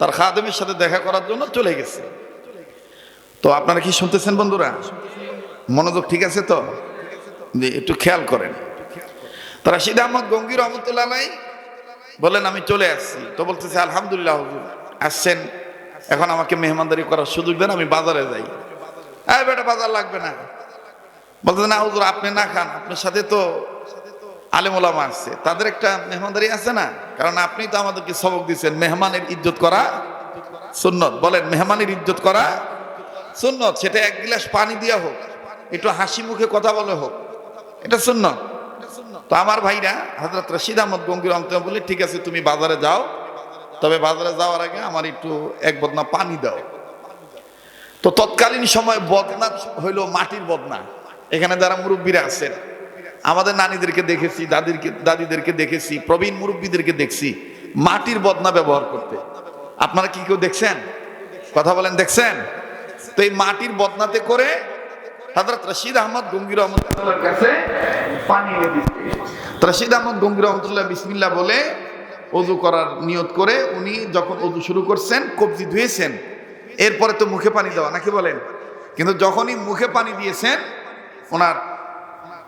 তার খাদেমের সাথে দেখা করার জন্য চলে গেছে। তো আপনারা কি শুনতেছেন বন্ধুরা? মনোযোগ ঠিক আছে তো? জি, একটু খেয়াল করেন। তারা সিদ আহমদ গঙ্গির রহমতুল্লাহ বলেন আমি চলে আসছি। তো বলতেছে আলহামদুলিল্লাহ আসছেন। এখন আমাকে মেহমানদারি করার সুযোগ দেন আমি বাজারে যাই। হ্যাঁ বেটা বাজার লাগবে না। বলতে না হুজুর আপনি না খান আপনার সাথে তো আলেমোলামা আসছে। তাদের একটা মেহমানদারি আছে না? কারণ আপনি তো আমাদেরকে সবক দিচ্ছেন মেহমানের ইজ্জত করা সুন্নত। বলেন, মেহমানের ইজ্জত করা সুন্নত। সেটা এক গ্লাস পানি দিয়া হোক, একটু হাসি মুখে কথা বলে হোক, এটা সুন্নত। তো আমার ভাইরা হজরত রশিদ আহমদ গঙ্গির অন্ত বলে, ঠিক আছে, তুমি বাজারে যাও। তবে বাজারে যাওয়ার আগে আমার একটু এক বদনা পানি দাও। তো তৎকালীন সময় বদনা হইল মাটির বদনা। এখানে যারা মুরব্বীরা আছেন আমাদের নানিদেরকে দেখেছি দাদিরকে দাদিদেরকে দেখেছি, প্রবীণ মুরব্বীদেরকে দেখছি, মাটির বদনা ব্যবহার করতে। আপনারা কি কেউ দেখছেন? কথা বলেন, দেখছেন? তো এই মাটির বদনাতে করে আহমদ কাছে পানি আহমদ বলে অজু করার করে উনি যখন অজু শুরু করছেন, কবজি ধুয়েছেন, এরপরে তো মুখে পানি দেওয়া, নাকি বলেন? কিন্তু যখনই মুখে পানি দিয়েছেন, ওনার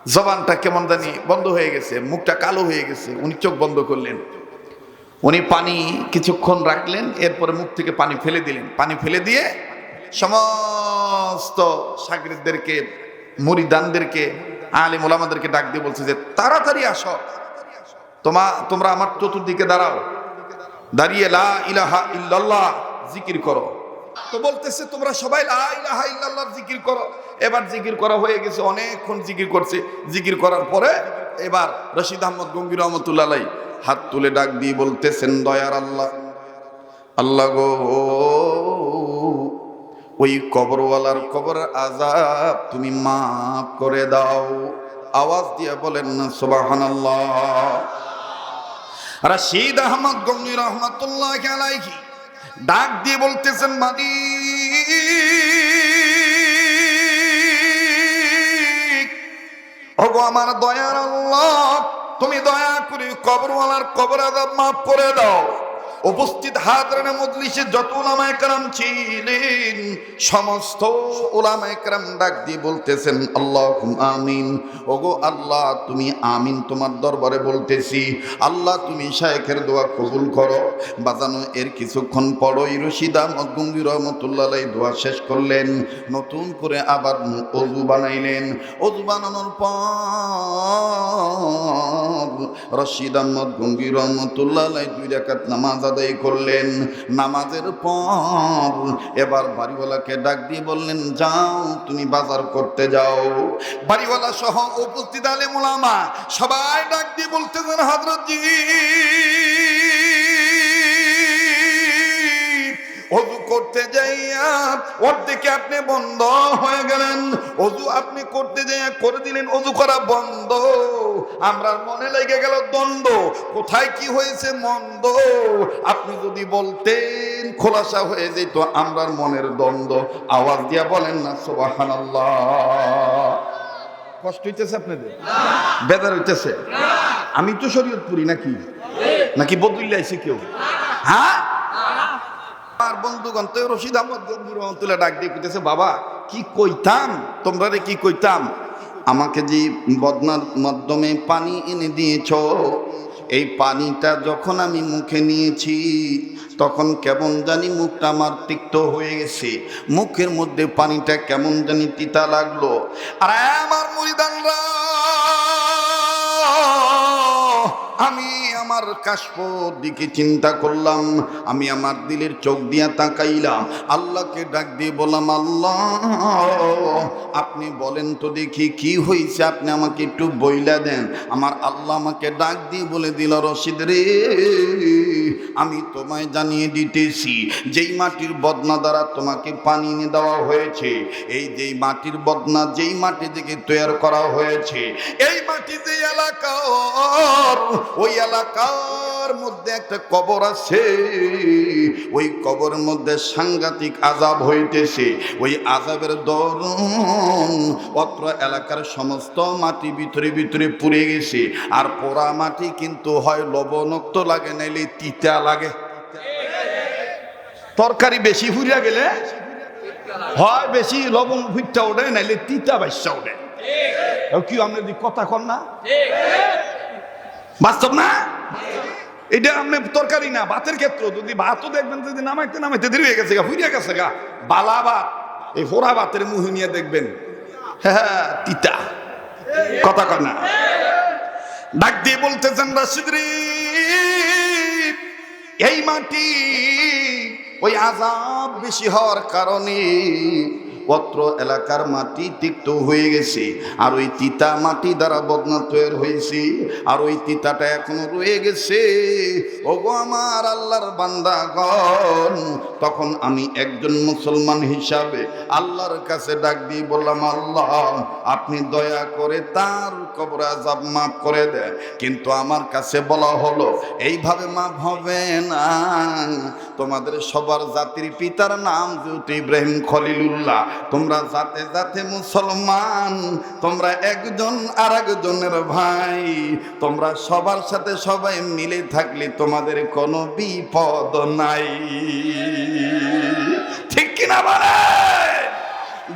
জবানটা কেমন জানি বন্ধ হয়ে গেছে, মুখটা কালো হয়ে গেছে। উনি চোখ বন্ধ করলেন। উনি পানি কিছুক্ষণ রাখলেন, এরপরে মুখ থেকে পানি ফেলে দিলেন। পানি ফেলে দিয়ে সমস্ত সাগরিদদেরকে, মুরিদানদেরকে, আলিম ওলামাদেরকে ডাক দিয়ে বলছে যে, তাড়াতাড়ি আসো। তোমা, তোমরা আমার চতুর্দিকে দাঁড়াও। দাঁড়িয়ে লা ইলাহা ইল্লাল্লাহ জিকির করো। তো বলতেছে, তোমরা সবাই জিকির করো। এবার জিকির করা হয়ে গেছে, অনেকক্ষণ জিকির করছে। জিকির করার পরে এবার রশিদ আহমদ গঙ্গির রহমতুল্লাহ হাত তুলে ডাক দিয়ে বলতেছেন, দয়ার আল্লাহ আল্লাহ গো, ওই কবরওয়ালার কবর আজাব তুমি মাফ করে দাও। আওয়াজ দিয়ে বলেন না সুবহানাল্লাহ। রশিদ আহমদ গঙ্গি রহমতুল্লাহ আলাইহি ডাক দিয়ে বলতেছেন মালিক ওগো আমার দয়ার আল্লাহ, তুমি দয়া করে কবরওয়ালার কবর আজাব মাফ করে দাও। উপস্থিত হাজরানা মজলিসে যত ওলামা একরাম ছিলেন, সমস্ত ওলামা একরাম ডাক দিয়ে বলতেছেন আল্লাহ আমিন। ওগো আল্লাহ, তুমি আমিন তোমার দরবারে বলতেছি। আল্লাহ, তুমি শায়েখের দোয়া কবুল করো। বাজানো এর কিছুক্ষণ পরই রশিদা মদগুঙ্গি রহমতুল্লাহ দোয়া শেষ করলেন। নতুন করে আবার অজু বানাইলেন। অজু বানানোর পর রশিদ আহমদ গঙ্গি রহমতুল্লাহ দুই রাকাত নামাজ আদায় করলেন। নামাজের পর এবার বাড়িওয়ালাকে ডাক দিয়ে বললেন, যাও, তুমি বাজার করতে যাও। বাড়িওয়ালা সহ উপস্থিত আলে মোলামা সবাই ডাক দিয়ে বলতেছেন, হজরতজি, অজু করতে যাইয়া ওর দিকে আপনি বন্ধ হয়ে গেলেন। অজু আপনি করতে যাইয়া করে দিলেন, অজু করা বন্ধ। আমরা মনে লেগে গেল দ্বন্দ্ব। কোথায় কি হয়েছে মন্দ? আপনি যদি বলতেন খোলাসা হয়ে যেত আমরার মনের দ্বন্দ্ব। আওয়াজ দিয়া বলেন না সুবহানাল্লাহ। কষ্ট হইতেছে আপনাদের? বেদার হইতেছে? আমি তো শরীয়তপুরি নাকি? নাকি বদুল্লাইছে কেউ? হ্যাঁ? আর বন্ধুগণ তো রশিদ আহমদ রহমতুল্লাহ ডাক দিয়ে কইতেছে বাবা কি কইতাম? তোমরা রে কি কইতাম? আমাকে যে বদনার মাধ্যমে পানি এনে দিয়েছ, এই পানিটা যখন আমি মুখে নিয়েছি, তখন কেমন জানি মুখটা আমার তিক্ত হয়ে গেছে। মুখের মধ্যে পানিটা কেমন জানি তিতা লাগল। আর আমার মুড়িদানরা, আমি আমার কাশ্প দিকে চিন্তা করলাম, আমি আমার দিলের চোখ দিয়া তাকাইলাম। আল্লাহকে ডাক দিয়ে বললাম, আল্লাহ, আপনি বলেন তো দেখি কি হয়েছে আপনি আমাকে একটু বইলা দেন। আমার আল্লাহ আমাকে ডাক দিয়ে বলে দিল, রশিদ রে আমি তোমায় জানিয়ে দিতেছি, যেই মাটির বদনা দ্বারা তোমাকে পানি এনে দেওয়া হয়েছে, এই যেই মাটির বদনা যেই মাটি থেকে তৈরি করা হয়েছে, এই মাটি যে এলাকার, ওই এলাকার মধ্যে একটা কবর আছে। ওই কবর মধ্যে সাংঘাতিক আজাব হইতেছে। ওই আজাবের দরুন অত্র এলাকার সমস্ত মাটি ভিতরে ভিতরে পুড়ে গেছে। আর পোড়া মাটি কিন্তু হয় লবণক্ত লাগে নাইলে তিতা লাগে। তরকারি বেশি ফুরিয়া গেলে হয় বেশি লবণ ফুটটা ওঠে নাইলে তিতা বাইসা ওঠে। কি দি কথা কর না? বাস্তব না? এটা আপনি তরকারি না, ভাতের ক্ষেত্র যদি ভাতও দেখবেন যদি নামাইতে নামাইতে দেরি হয়ে গেছে গা, ফুরিয়া গেছে গা। বালা ভাত, এই ফোড়া ভাতের মুহি দেখবেন। হ্যাঁ তিতা। কথা কর না। ডাক দিয়ে বলতেছেন, রাশিদ রে, এই মাটি ওই আজাব বেশি হওয়ার কারণে পত্র এলাকার মাটি তিক্ত হয়ে গেছে। আর ওই তিতা মাটি দ্বারা বদনা তৈরি হয়েছে। আর ওই তিতাটা এখনও রয়ে গেছে। ওগো আমার আল্লাহর বান্দাগণ, তখন আমি একজন মুসলমান হিসাবে আল্লাহর কাছে ডাক দিয়ে বললাম, আল্লাহ, আপনি দয়া করে তার কবর আজাব মাফ করে দেয় কিন্তু আমার কাছে বলা হলো, এইভাবে মাফ হবে না। তোমাদের সবার জাতির পিতার নাম যেহেতু ইব্রাহিম খলিলুল্লাহ তোমরা জাতে জাতে মুসলমান, তোমরা একজন আর একজনের ভাই, তোমরা সবার সাথে সবাই মিলে থাকলে তোমাদের কোনো বিপদ নাই। ঠিক কিনা বলে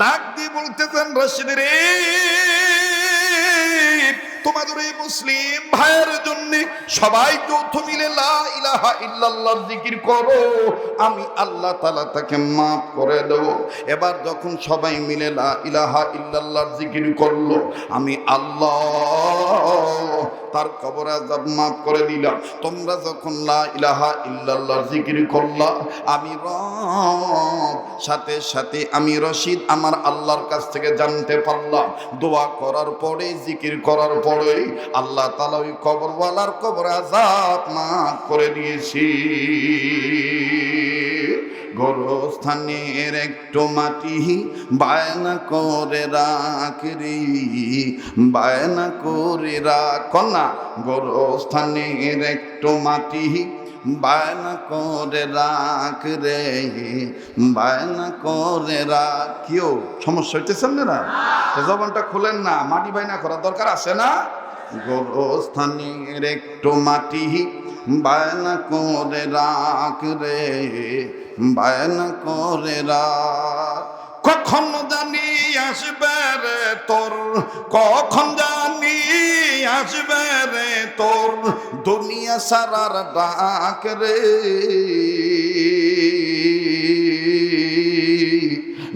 ডাক দিয়ে বলতেছেন রশিদ রে। তোমাদের এই মুসলিম ভাইয়ের জন্য সবাই যৌথ মিলে ইলাহা ইল্লাল্লাহর জিকির করো। আমি আল্লাহ তাআলা তাকে মাফ করে দেব। এবার যখন সবাই মিলে লা ইলাহা ইল্লাল্লাহর জিকির করল, আমি আল্লাহ তার কবর আজাব মাফ করে দিলাম। তোমরা যখন লা ইলাহা ইল্লাল্লাহর জিকির করলা, আমি রব, সাথে সাথে আমি রশিদ আমার আল্লাহর কাছ থেকে জানতে পারলাম। দোয়া করার পরে জিকির করার পরে আল্লাহ তালা ওই কবরওয়ালার কবর আজাব মাফ করে দিয়েছি। গোরস্থানের একটু মাটি বায়না করে রাখরি বায়না করে রাখ। না গোরস্থানের একটু মাটি বায়না করে রাখ রে, বায়না করে রাখ। কেউ সমস্যা হইতেছেন না? জবানটা খুলেন না, মাটি বায়না করার দরকার আছে না? গোরস্থানের একটু মাটি বায়না করে রাখ রে, বায়না করে রাখ। কখন জানি আসবে রে তোর, কখন জানি আসবে রে তোর সারার ডাক রে।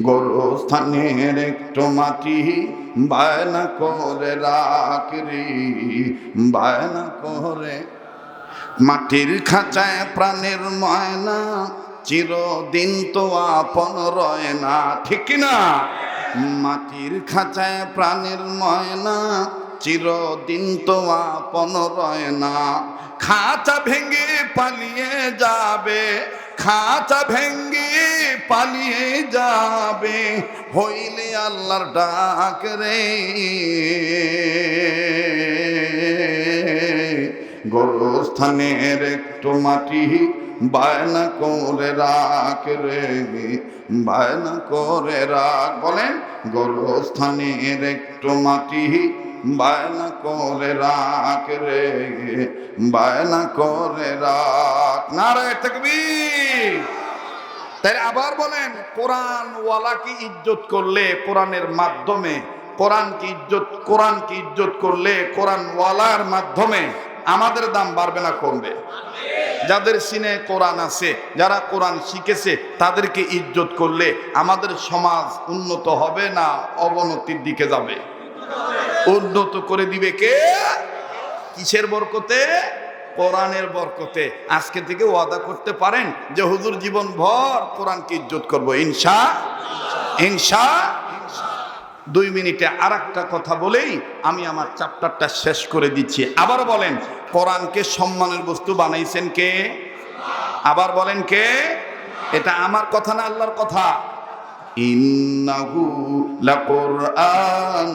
গোরস্থানের একটু মাটি বায়না করে রাখ রে, বায়না করে। মাটির খাঁচায় প্রাণের ময়না, চিরদিন তো আপন রয় না, ঠিক না মাটির খাঁচায় প্রাণের ময়না, চিরদিন তো আপন রয় না। খাঁচা ভেঙে পালিয়ে যাবে খাঁচা ভেঙ্গে পালিয়ে যাবে, হইলে আল্লাহর ডাক রে। গোরস্থানের একটু মাটি বায়না করে রাখ রে, বায়না করে রাখ। বলেন, গোরস্থানের একটু মাটি বায়না করে রাখ রে, বায়না করে রাখ। না নারায় তকবীর। তাই আবার বলেন কোরআন ওয়ালাকে ইজ্জত করলে কোরআনের মাধ্যমে কোরআনকে ইজ্জত কোরআনকে ইজ্জত করলে কোরআন ওয়ালার মাধ্যমে আমাদের দাম বাড়বে না কমবে? যাদের সিনে কোরআন আছে, যারা কোরআন শিখেছে, তাদেরকে ইজ্জত করলে আমাদের সমাজ উন্নত হবে না, অবনতির দিকে যাবে? উন্নত করে দিবে কে? কিসের বরকতে? কোরআনের বরকতে। আজকে থেকে ওয়াদা করতে পারেন যে হুজুর জীবন ভর কোরআনকে ইজ্জত করব। ইনশা ইনশা। দুই মিনিটে আর কথা বলেই আমি আমার চ্যাপ্টারটা শেষ করে দিচ্ছি। আবার বলেন, কোরআনকে সম্মানের বস্তু বানাইছেন কে? আবার বলেন কে? এটা আমার কথা না আল্লাহর কথা। ইন্নাহু লাকুরআন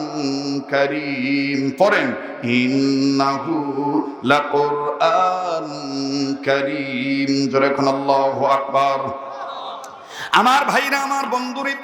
কারীম। পড়েন, ইন্নাহু লাকুরআন কারীম। জোরে কোন আল্লাহু আকবার। আমার ভাইরা, আমার বন্ধুরে,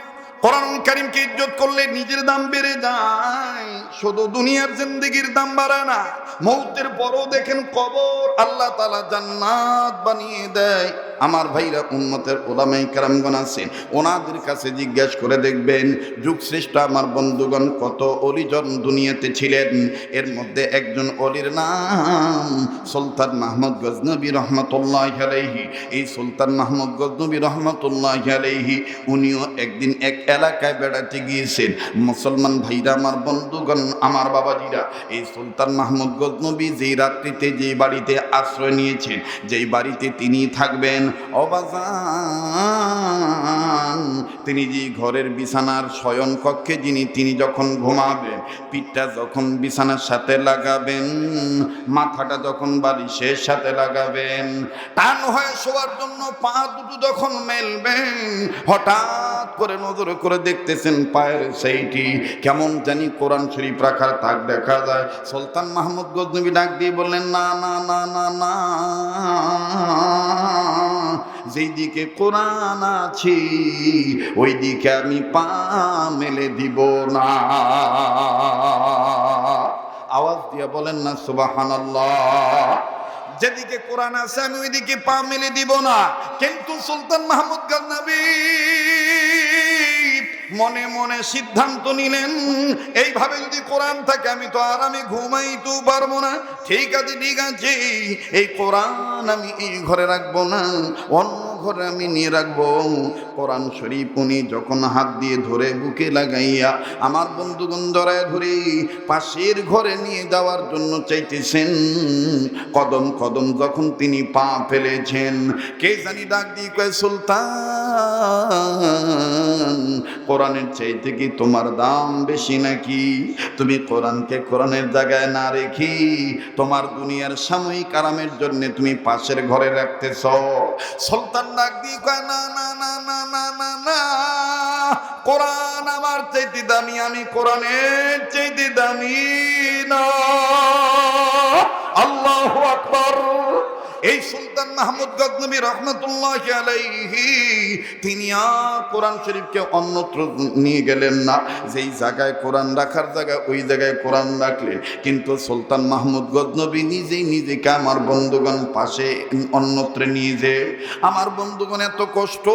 কোরআন কারিমকে ইজ্জত করলে নিজের দাম বেড়ে যায়। শুধু দুনিয়ার জিন্দগির দাম বাড়ায় না মৌতের পরও দেখেন কবর। আল্লাহ তালা জান্নাত বানিয়ে দেয়। আমার ভাইরা উন্মতের ওলামাই কারামগণ আছেন, ওনাদের কাছে জিজ্ঞেস করে দেখবেন, যুগ শ্রেষ্ঠ আমার বন্ধুগণ কত অলিজন দুনিয়াতে ছিলেন। এর মধ্যে একজন অলির নাম সুলতান মাহমুদ গজনবী রহমতুল্লাহ আলাইহি। এই সুলতান মাহমুদ গজনবী রহমতুল্লাহ আলাইহি, উনিও একদিন এক এলাকায় বেড়াতে গিয়েছেন। মুসলমান ভাইরা, আমার বন্ধুগণ, আমার বাবাজিরা, এই সুলতান মাহমুদ গজনবী যেই রাত্রিতে যেই বাড়িতে আশ্রয় নিয়েছেন যেই বাড়িতে তিনি থাকবেন অবাজান তিনি যে ঘরের বিছানার শয়ন কক্ষে যিনি, তিনি যখন ঘুমাবেন, পিঠটা যখন বিছানার সাথে লাগাবেন, মাথাটা যখন বালিশের সাথে লাগাবেন, টান হয়ে শোয়ার জন্য পা দুটো যখন মেলবেন, হঠাৎ করে নজর করে দেখতেছেন পায়ের সেইটি কেমন জানি কোরআন শরীফ রাখার তাক দেখা যায়। সুলতান মাহমুদ গজনবী ডাক দিয়ে বললেন, না না না না না। যেই দিকে কোরআন আছে ওই দিকে আমি পা মেলে দিব না। আওয়াজ দিয়ে বলেন না, সুবহানাল্লাহ। যেদিকে কোরআন আছে, আমি ওইদিকে পা মেলে দিব না। কিন্তু সুলতান মাহমুদ গাজনবী মনে মনে সিদ্ধান্ত নিলেন, এইভাবে যদি কোরআন থাকে, আমি তো আর আমি ঘুমাইতেও পারব না। ঠিক আছে ঠিক আছে, এই কোরআন আমি এই ঘরে রাখব না, অন্য ঘরে আমি নিয়ে রাখব। কোরআন শরীফ উনি যখন হাত দিয়ে ধরে বুকে লাগাইয়া আমার বন্ধুগণ জড়ায় ধরে পাশের ঘরে নিয়ে যাওয়ার জন্য চাইতেছেন, কদম কদম যখন তিনি পা ফেলেছেন, কে জানি ডাক দিয়ে কয়, সুলতান, কোরআনের চাইতে কি তোমার দাম বেশি নাকি? তুমি কোরআনকে কোরআনের জায়গায় না রেখি তোমার দুনিয়ার সাময়িক আরামের জন্য তুমি পাশের ঘরে রাখতেছ। সুলতান কয়, না না না না না না না। কোরআন আমার চাইতে দামি, আমি কোরআনের চাইতে দামি না। আল্লাহ আকবার। এই সুলতান মাহমুদ গজনবী রহমতুল্লাহ আলাইহি, তিনি আর কোরআন শরীফকে অন্যত্র নিয়ে গেলেন না। যেই জায়গায় কোরআন রাখার জায়গায়, ওই জায়গায় কোরআন রাখলে কিন্তু সুলতান মাহমুদ গজনবী নিজেই নিজেকে আমার বন্ধুগণ পাশে অন্যত্রে নিয়ে যে আমার বন্ধুগণ এত কষ্ট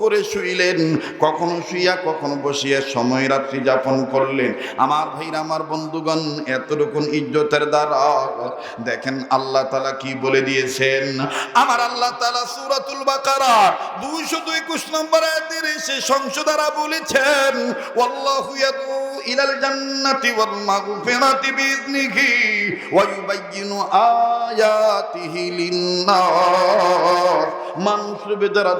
করে শুইলেন। কখনো শুইয়া, কখনো বসিয়া সময় রাত্রি যাপন করলেন। আমার ভাইরা, আমার বন্ধুগণ, এতটুকুন ইজ্জতের দ্বারা। দেখেন আল্লাহ তালা কি বলে দিয়েছেন। আমার আল্লাহ তালা সুরাতুল বাকারা দুইশো দুই একুশ নম্বর আয়াতের সে সংশোধারা বলেছেন ইলাল জান্নাতি ওয়াল মাগফিরাতি বিইذনিহি ওয়া ইউবাইয়িনু আয়াতিহি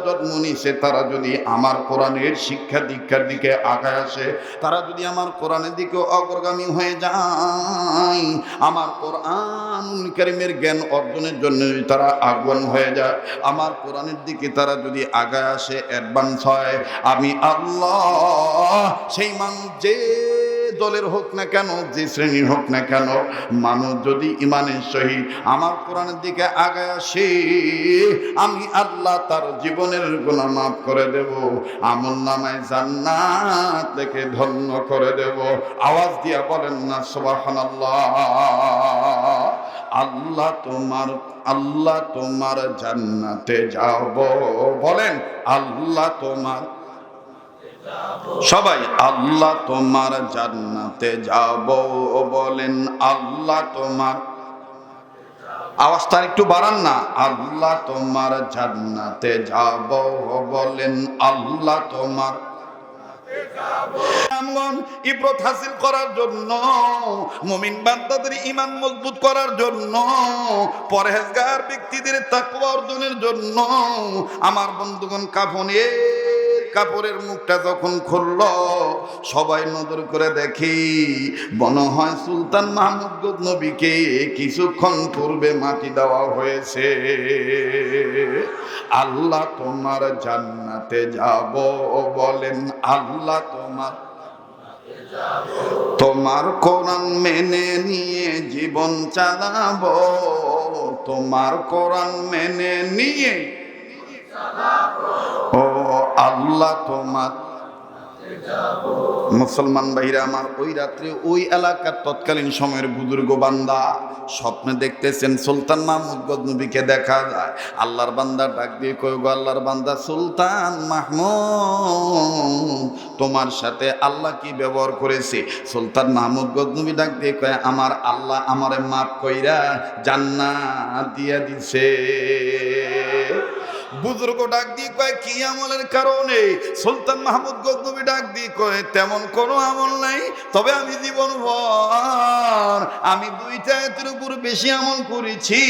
জন্ম নিছে তারা যদি আমার কোরআনের শিক্ষা দীক্ষার দিকে আগায় আসে, তারা যদি আমার কোরআনের দিকে অগ্রগামী হয়ে যায়, আমার কোরআন কারিমের জ্ঞান অর্জনের জন্য যদি তারা আগুয়ান হয়ে যায়, আমার কোরআনের দিকে তারা যদি আগায় আসে অ্যাডভান্স হয়, আমি আল্লাহ সেই মানুষ যে দলের হোক না কেন, যে শ্রেণির হোক না কেন, মানুষ যদি ইমানের সহিত আমার কোরআনের দিকে আগায় আসে, আমি আল্লাহ তার জীবনের গুণা মাফ করে দেব, আমল নামায় জান্নাত থেকে ধন্য করে দেব। আওয়াজ দিয়া বলেন না সুবাহান আল্লাহ তোমার আল্লাহ তোমার জান্নাতে যাব। বলেন, আল্লাহ তোমার সবাই, আল্লাহ তোমার জান্নাতে যাব। বলেন, আল্লাহ তোমার আওয়াজটা একটু বাড়ান না, আল্লাহ তোমার জান্নাতে যাব। বলেন, আল্লাহ তোমার ইব্রত হাসিল করার জন্য, মুমিন বান্দাদের ইমান মজবুত করার জন্য, পরহেজগার ব্যক্তিদের তাকওয়া অর্জনের জন্য, আমার বন্ধুগণ কাফনের কাপড়ের মুখটা যখন খুলল, সবাই নজর করে দেখি, মনে হয় সুলতান মাহমুদ নবীকে কিছুক্ষণ পূর্বে মাটি দেওয়া হয়েছে। আল্লাহ তোমার জান্নাতে যাব বলেন, আল্লাহ তোমার তোমার কোরআন মেনে নিয়ে জীবন চালাবো, তোমার কোরআন মেনে নিয়ে ও আল্লাহ তোমার মুসলমান ভাইরা আমার, ওই রাত্রে ওই এলাকার তৎকালীন সময়ের বুজুর্গ বান্দা স্বপ্নে দেখতেছেন সুলতান মাহমুদ গজনবীকে দেখা যায়। আল্লাহর বান্দা ডাক দিয়ে কয়, গো আল্লাহর বান্দা, সুলতান মাহমুদ, তোমার সাথে আল্লাহ কি ব্যবহার করেছে? সুলতান মাহমুদ গজনবী ডাক দিয়ে কয়, আমার আল্লাহ আমারে মাফ কইরা জান্নাত দিয়া দিছে। বুজুর্গ ডাক দিয়ে কয়, কি আমলের কারণে? সুলতান মাহমুদ গজনবী ডাক দিয়ে কয়, তেমন কোনো আমল নাই, তবে আমি জীবন ভর আমি দুইটা এতের উপর বেশি আমল করেছি।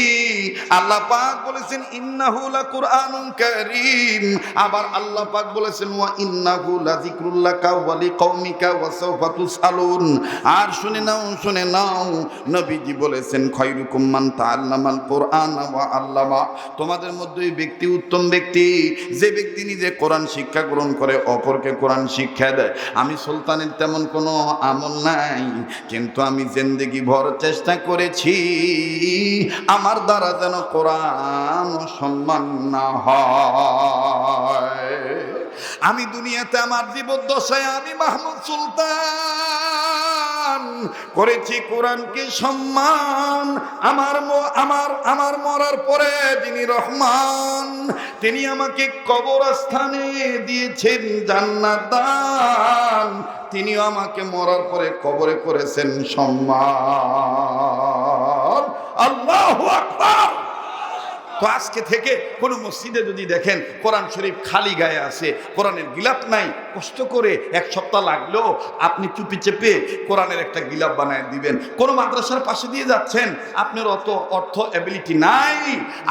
আল্লাহ পাক বলেছেন, ইন্নাহু লাকুরআনুন কারীম। আবার আল্লাহ পাক বলেছেন, ওয়া ইন্নাহু লাযিকরুল্লাকা ওয়া লিকাউমিকা ওয়া সাওফা তুসআলুন। আর শুনে নাও শুনে নাও, নবীজি বলেছেন খয়রুকুম মান তাআল্লামাল কুরআন ওয়া আল্লামা। তোমাদের মধ্যে ব্যক্তি উত্তম ব্যক্তি, যে ব্যক্তি নিজে কোরআন শিক্ষা গ্রহণ করে, অপরকে কোরআন শিক্ষা দেয়। আমি সুলতানের তেমন কোনো আমল নাই, কিন্তু আমি জিন্দেগি ভর চেষ্টা করেছি, আমার দ্বারা যেন কোরআন সম্মান না হয়। আমি দুনিয়াতে আমার জীবদ্দশায় আমি মাহমুদ সুলতান করেছি কোরআনকে সম্মান আমার আমার আমার মরার পরে যিনি রহমান, তিনি আমাকে কবর স্থানে দিয়েছেন জান্নাত দান। তিনিও আমাকে মরার পরে কবরে করেছেন সম্মান। আল্লাহ আকবার! তো আজকে থেকে কোনো মসজিদে যদি দেখেন কোরআন শরীফ খালি গায়ে আছে, কোরআনের গিলাপ নাই, কষ্ট করে এক সপ্তাহ লাগলেও আপনি চুপি চেপে কোরআনের একটা গিলাপ বানায় দিবেন। কোনো মাদ্রাসার পাশে দিয়ে যাচ্ছেন, আপনার অত অর্থ অ্যাবিলিটি নাই,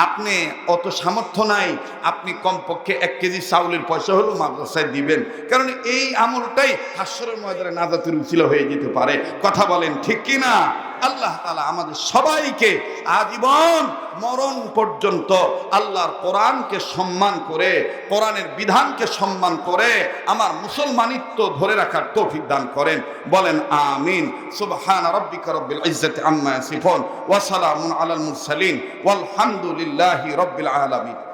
আপনি অত সামর্থ্য নাই, আপনি কমপক্ষে এক কেজি চাউলের পয়সা হলেও মাদ্রাসায় দিবেন। কারণ এই আমলটাই হাস্যরের ময়দানে নাজাতের উচিল হয়ে যেতে পারে। কথা বলেন ঠিক কি না আল্লাহ তালা আমাদের সবাইকে আজীবন মরণ পর্যন্ত আল্লাহর কোরআনকে সম্মান করে, কোরআনের বিধানকে সম্মান করে আমার মুসলমানিত্ব ধরে রাখার তৌফিক দান করেন। বলেন আমিন। সুবহান রাব্বিকা রব্বিল ইজ্জাতি আম্মা ইয়াসিফুন। ওয়া সালামুন আলাল মুরসালিন। ওয়ালহামদুলিল্লাহি রব্বিল আলামিন।